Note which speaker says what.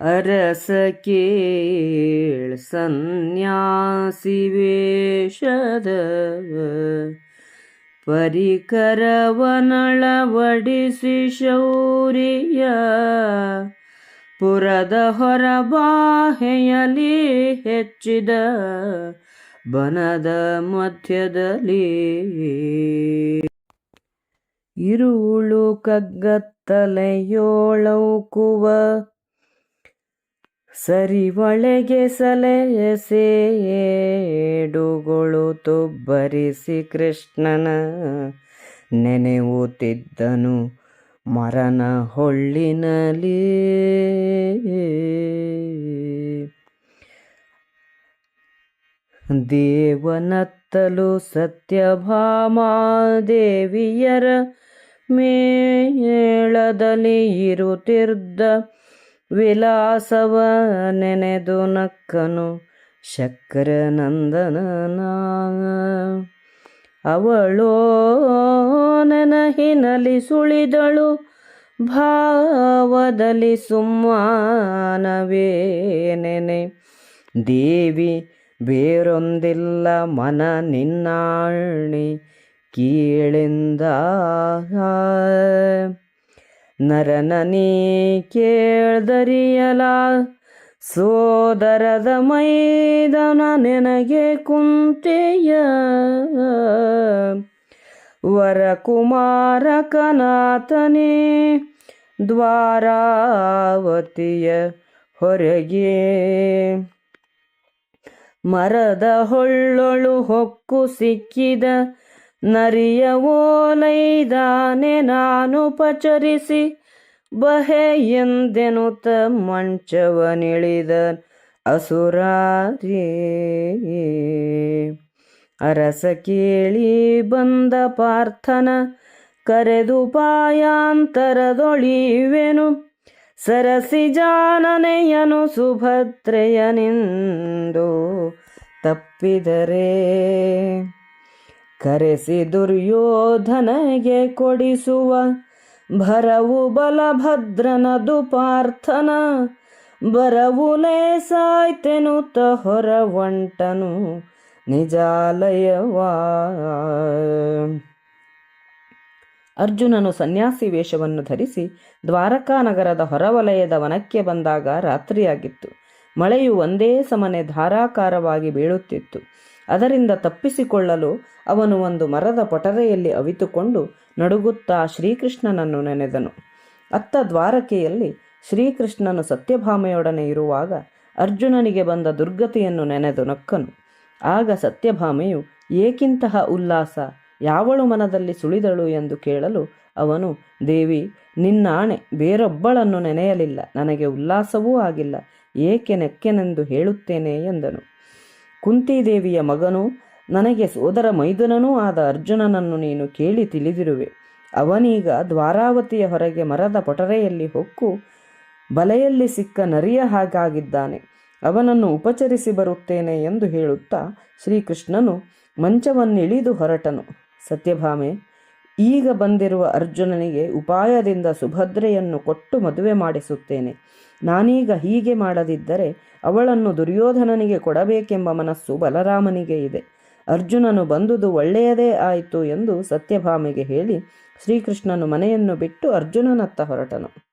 Speaker 1: ಅರಸ ಸಂನ್ಯಾಸಿ ಸನ್ಯಾಸಿ ವೇಷದ ಪರಿಕರವನಳವಡಿಸಿ ಶೌರ್ಯ ಪುರದ ಹೊರ ಬಾಹೆಯಲಿ ಹೆಚ್ಚಿದ ಬನದ ಮಧ್ಯದಲ್ಲಿ ಇರುಳು ಕಗ್ಗತ್ತಲೆಯೋಳೌಕುವ ಸರಿ ಒಳಗೆ ಸಲಯಸೇಡುಗಳು ತುಬ್ಬರಿಸಿ ಕೃಷ್ಣನ ನೆನೆಯುತ್ತಿದ್ದನು ಮರನ ಹೊಳ್ಳಿನಲ್ಲಿ. ದೇವನತ್ತಲು ಸತ್ಯಭಾಮಾದೇವಿಯರ ಮೇಳದಲ್ಲಿ ಇರುತ್ತಿದ್ದ ವಿಲಾಸವ ನೆನೆದು ನಕ್ಕನು ಶಕ್ರನಂದನನ. ಅವಳೋ ನೆನಹಿನಲಿ ಸುಳಿದಳು ಭಾವದಲ್ಲಿ ಸುಮ್ಮಾನವೇ ನೆನೆ ದೇವಿ ಬೇರೊಂದಿಲ್ಲ ಮನ ನಿನ್ನಾಣಿ ಕೀಳಿಂದ. ನರನ ನೀ ಕೇಳ್ದರಿಯಲ, ಸೋದರದ ಮೈದನ ನೆನಗೆ ಕುಂತೆಯ. ವರಕುಮಾರ ಕನಾಥನೇ ದ್ವಾರಾವತಿಯ ಹೊರಗೆ. ಮರದ ಹೊಳ್ಳೊಳು ಹೊಕ್ಕು ಸಿಕ್ಕಿದ ನರಿಯ ನಾನು ಪಚರಿಸಿ, ಬಹೆ ಎಂದೆನುತ ಮಂಚವನಿಳಿದ ಅಸುರಾರೇ ಅರಸ ಕೇಳಿ ಬಂದ ಪಾರ್ಥನ ಕರೆದು ಪಾಯಾಂತರದೊಳಿವೆನು, ಸರಸಿ ಜಾನನೆಯನು ಸುಭದ್ರೆಯನೆಂದು ತಪ್ಪಿದರೆ. ಕರೆಸಿ ದುರ್ಯೋಧನಗೆ ಕೊಡಿಸುವ ಭರವು ಬಲಭದ್ರನದು ಪಾರ್ಥನ ಬರವುಲೇ ತ ಹೊರ ಒಂಟನು ನಿಜಾಲಯವಾ. ಅರ್ಜುನನು ಸನ್ಯಾಸಿ ವೇಷವನ್ನು ಧರಿಸಿ ದ್ವಾರಕಾ ನಗರದ ಹೊರವಲಯದ ವನಕ್ಕೆ ಬಂದಾಗ ರಾತ್ರಿಯಾಗಿತ್ತು. ಮಳೆಯು ಒಂದೇ ಸಮನೆ ಧಾರಾಕಾರವಾಗಿ ಬೀಳುತ್ತಿತ್ತು. ತಪ್ಪಿಸಿಕೊಳ್ಳಲು ಅವನು ಒಂದು ಮರದ ಪೊಟರೆಯಲ್ಲಿ ಅವಿತುಕೊಂಡು ನಡುಗುತ್ತಾ ಶ್ರೀಕೃಷ್ಣನನ್ನು ನೆನೆದನು. ಅತ್ತ ದ್ವಾರಕೆಯಲ್ಲಿ ಶ್ರೀಕೃಷ್ಣನು ಸತ್ಯಭಾಮೆಯೊಡನೆ ಇರುವಾಗ ಅರ್ಜುನನಿಗೆ ಬಂದ ದುರ್ಗತಿಯನ್ನು ನೆನೆದು ನಕ್ಕನು. ಆಗ ಸತ್ಯಭಾಮೆಯು, ಏಕಿಂತಹ ಉಲ್ಲಾಸ, ಯಾವಳು ಮನದಲ್ಲಿ ಸುಳಿದಳು ಎಂದು ಕೇಳಲು ಅವನು, ದೇವಿ, ನಿನ್ನಾಣೆ, ಬೇರೊಬ್ಬಳನ್ನು ನೆನೆಯಲಿಲ್ಲ, ನನಗೆ ಉಲ್ಲಾಸವೂ ಆಗಿಲ್ಲ, ಏಕೆ ನೆಕ್ಕೆನೆಂದು ಹೇಳುತ್ತೇನೆ ಎಂದನು. ಕುಂತಿದೇವಿಯ ಮಗನು, ನನಗೆ ಸೋದರ ಮೈದುನನೂ ಆದ ಅರ್ಜುನನನ್ನು ನೀನು ಕೇಳಿ ತಿಳಿದಿರುವೆ. ಅವನೀಗ ದ್ವಾರಾವತಿಯ ಹೊರಗೆ ಮರದ ಪೊಟರೆಯಲ್ಲಿ ಹೊಕ್ಕು ಬಲೆಯಲ್ಲಿ ಸಿಕ್ಕ ನರಿಯ ಹಾಗಾಗಿದ್ದಾನೆ. ಅವನನ್ನು ಉಪಚರಿಸಿ ಬರುತ್ತೇನೆ ಎಂದು ಹೇಳುತ್ತಾ ಶ್ರೀಕೃಷ್ಣನು ಮಂಚವನ್ನಿಳಿದು ಹೊರಟನು. ಸತ್ಯಭಾಮೆ ಈಗ ಬಂದಿರುವ ಅರ್ಜುನನಿಗೆ ಉಪಾಯದಿಂದ ಸುಭದ್ರೆಯನ್ನು ಕೊಟ್ಟು ಮದುವೆ ಮಾಡಿಸುತ್ತೇನೆ. ನಾನೀಗ ಹೀಗೆ ಮಾಡದಿದ್ದರೆ ಅವಳನ್ನು ದುರ್ಯೋಧನನಿಗೆ ಕೊಡಬೇಕೆಂಬ ಮನಸ್ಸು ಬಲರಾಮನಿಗೆ ಇದೆ. ಅರ್ಜುನನು ಬಂದುದು ಒಳ್ಳೆಯದೇ ಆಯಿತು ಎಂದು ಸತ್ಯಭಾಮೆಗೆ ಹೇಳಿ ಶ್ರೀಕೃಷ್ಣನು ಮನೆಯನ್ನು ಬಿಟ್ಟು ಅರ್ಜುನನತ್ತ ಹೊರಟನು.